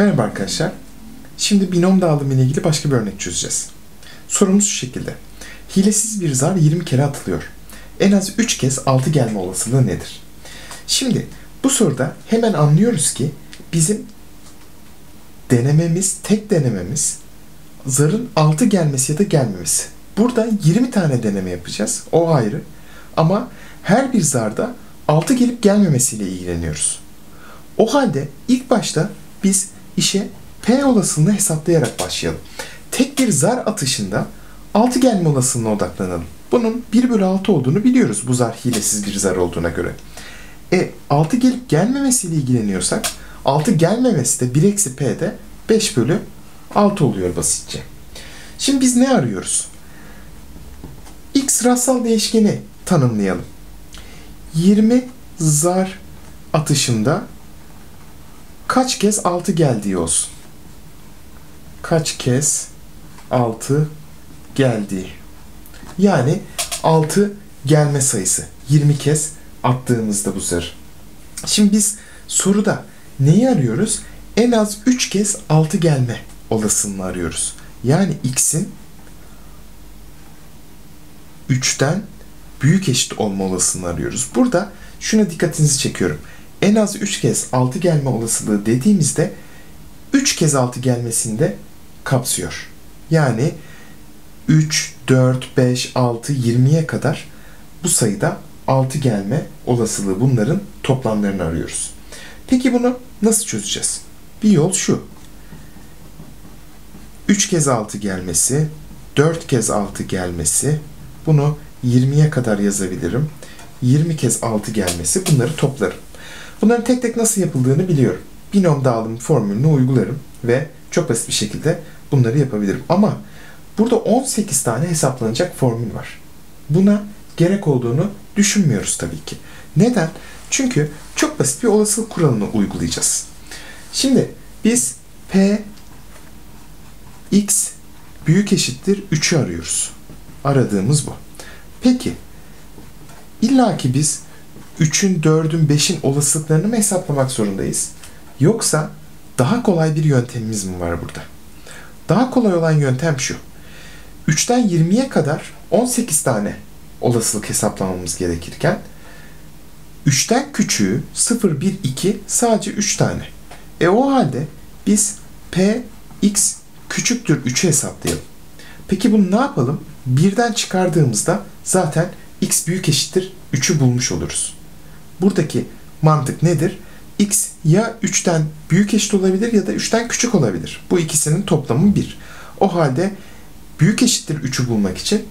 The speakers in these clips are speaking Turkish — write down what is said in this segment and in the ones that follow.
Merhaba arkadaşlar. Şimdi binom dağılımı ile ilgili başka bir örnek çözeceğiz. Sorumuz şu şekilde. Hilesiz bir zar 20 kere atılıyor. En az 3 kez 6 gelme olasılığı nedir? Şimdi bu soruda hemen anlıyoruz ki bizim denememiz, tek denememiz zarın 6 gelmesi ya da gelmemesi. Burada 20 tane deneme yapacağız. O ayrı. Ama her bir zarda 6 gelip gelmemesiyle ilgileniyoruz. O halde ilk başta biz işe P olasılığını hesaplayarak başlayalım. Tek bir zar atışında 6 gelme olasılığına odaklanalım. Bunun 1 bölü 6 olduğunu biliyoruz bu zar hilesiz bir zar olduğuna göre. E 6 gelip gelmemesiyle ilgileniyorsak 6 gelmemesi de 1 eksi P'de 5 bölü 6 oluyor basitçe. Şimdi biz ne arıyoruz? X rastsal değişkeni tanımlayalım. 20 zar atışında kaç kez 6 geldiği olsun. Kaç kez 6 geldiği. Yani 6 gelme sayısı. 20 kez attığımızda bu zar. Şimdi biz soruda neyi arıyoruz? En az 3 kez 6 gelme olasılığını arıyoruz. Yani x'in 3'ten büyük eşit olma olasılığını arıyoruz. Burada şuna dikkatinizi çekiyorum. En az 3 kez 6 gelme olasılığı dediğimizde 3 kez 6 gelmesini de kapsıyor. Yani 3, 4, 5, 6, 20'ye kadar bu sayıda 6 gelme olasılığı bunların toplamlarını arıyoruz. Peki bunu nasıl çözeceğiz? Bir yol şu. 3 kez 6 gelmesi, 4 kez 6 gelmesi, bunu 20'ye kadar yazabilirim. 20 kez 6 gelmesi bunları toplarım. Bunların tek tek nasıl yapıldığını biliyorum. Binom dağılım formülünü uygularım ve çok basit bir şekilde bunları yapabilirim. Ama burada 18 tane hesaplanacak formül var. Buna gerek olduğunu düşünmüyoruz tabii ki. Neden? Çünkü çok basit bir olasılık kuralını uygulayacağız. Şimdi biz P x büyük eşittir 3'ü arıyoruz. Aradığımız bu. Peki illa ki biz 3'ün, 4'ün, 5'in olasılıklarını mı hesaplamak zorundayız? Yoksa daha kolay bir yöntemimiz mi var burada? Daha kolay olan yöntem şu. 3'ten 20'ye kadar 18 tane olasılık hesaplamamız gerekirken 3'ten küçüğü 0, 1, 2 sadece 3 tane. E o halde biz p x küçüktür 3'ü hesaplayalım. Peki bunu ne yapalım? Birden çıkardığımızda zaten x büyük eşittir 3'ü bulmuş oluruz. Buradaki mantık nedir? x ya 3'ten büyük eşit olabilir ya da 3'ten küçük olabilir. Bu ikisinin toplamı 1. O halde büyük eşittir 3'ü bulmak için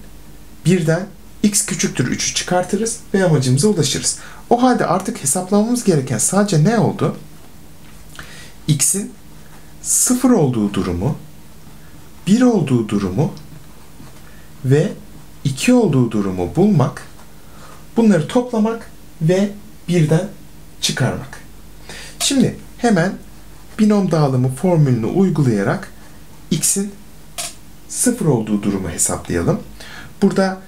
birden x küçüktür 3'ü çıkartırız ve amacımıza ulaşırız. O halde artık hesaplamamız gereken sadece ne oldu? x'in 0 olduğu durumu, 1 olduğu durumu ve 2 olduğu durumu bulmak, bunları toplamak ve birden çıkarmak. Şimdi hemen binom dağılımı formülünü uygulayarak x'in 0 olduğu durumu hesaplayalım. Burada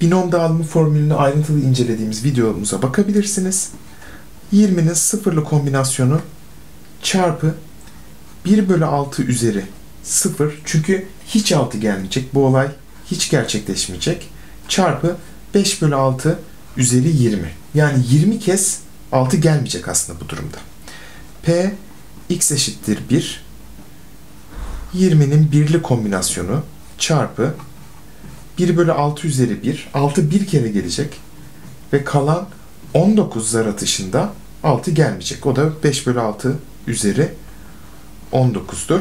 binom dağılımı formülünü ayrıntılı incelediğimiz videomuza bakabilirsiniz. 20'nin sıfırlı kombinasyonu çarpı 1 bölü 6 üzeri 0 çünkü hiç 6 gelmeyecek. Bu olay hiç gerçekleşmeyecek. Çarpı 5 bölü 6 üzeri 20. Yani 20 kez 6 gelmeyecek aslında bu durumda. P x eşittir 1. 20'nin birli kombinasyonu çarpı 1 bölü 6 üzeri 1. 6 bir kere gelecek. Ve kalan 19 zar atışında 6 gelmeyecek. O da 5 bölü 6 üzeri 19'dur.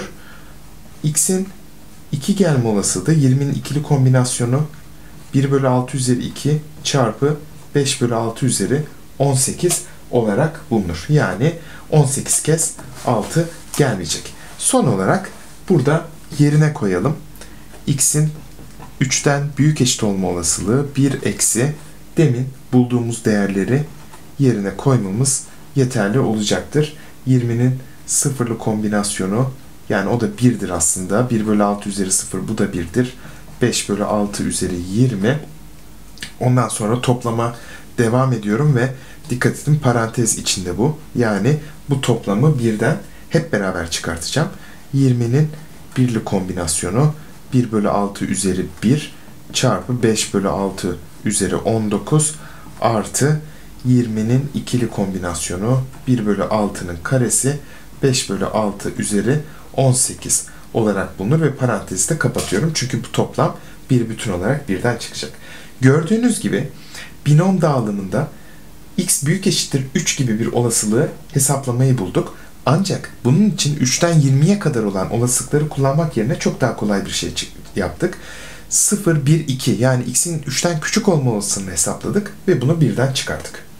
X'in 2 gelme olasılığı 20'nin ikili kombinasyonu 1 bölü 6 üzeri 2 çarpı 5 bölü 6 üzeri 18 olarak bulunur. Yani 18 kez 6 gelmeyecek. Son olarak burada yerine koyalım. X'in 3'ten büyük eşit olma olasılığı 1 eksi demin bulduğumuz değerleri yerine koymamız yeterli olacaktır. 20'nin sıfırlı kombinasyonu yani o da 1'dir aslında. 1 bölü 6 üzeri 0 bu da 1'dir. 5 bölü 6 üzeri 20. Ondan sonra toplama devam ediyorum ve dikkat edin parantez içinde bu. Yani bu toplamı birden hep beraber çıkartacağım. 20'nin birli kombinasyonu 1 bölü 6 üzeri 1 çarpı 5 bölü 6 üzeri 19 artı 20'nin ikili kombinasyonu 1 bölü 6'nın karesi 5 bölü 6 üzeri 18 olarak bulunur ve parantezi de kapatıyorum. Çünkü bu toplam bir bütün olarak birden çıkacak. Gördüğünüz gibi binom dağılımında x büyük eşittir 3 gibi bir olasılığı hesaplamayı bulduk. Ancak bunun için 3'ten 20'ye kadar olan olasılıkları kullanmak yerine çok daha kolay bir şey yaptık. 0, 1, 2 yani x'in 3'ten küçük olma olasılığını hesapladık ve bunu birden çıkarttık.